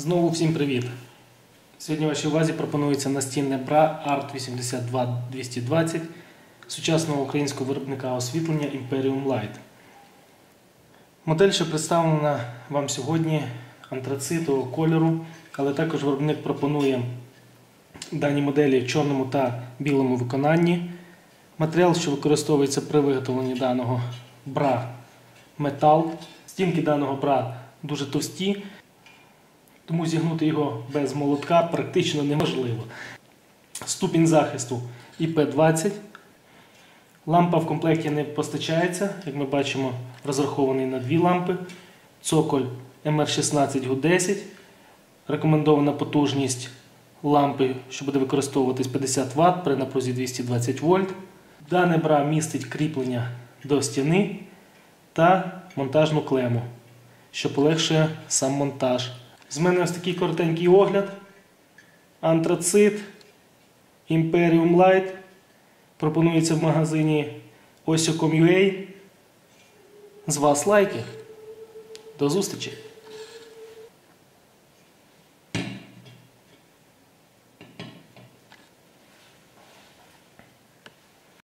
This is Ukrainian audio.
Знову всім привіт! Сьогодні вашій увазі пропонується настінне бра Art 82220 сучасного українського виробника освітлення Imperium Light. Модель, що представлена вам сьогодні антрацитового кольору, але також виробник пропонує дані моделі в чорному та білому виконанні. Матеріал, що використовується при виготовленні даного бра метал. Стінки даного бра дуже товсті, тому зігнути його без молотка практично неможливо. Ступінь захисту IP20. Лампа в комплекті не постачається, як ми бачимо, розрахований на дві лампи. Цоколь MR16 GU10. Рекомендована потужність лампи, що буде використовуватись 50 Вт при напрузі 220 вольт. Дане бра містить кріплення до стіни та монтажну клему, що полегшує сам монтаж. З мене ось такий коротенький огляд. Антрацит Imperium Light. Пропонується в магазині Osio.com.ua. З вас лайки. До зустрічі!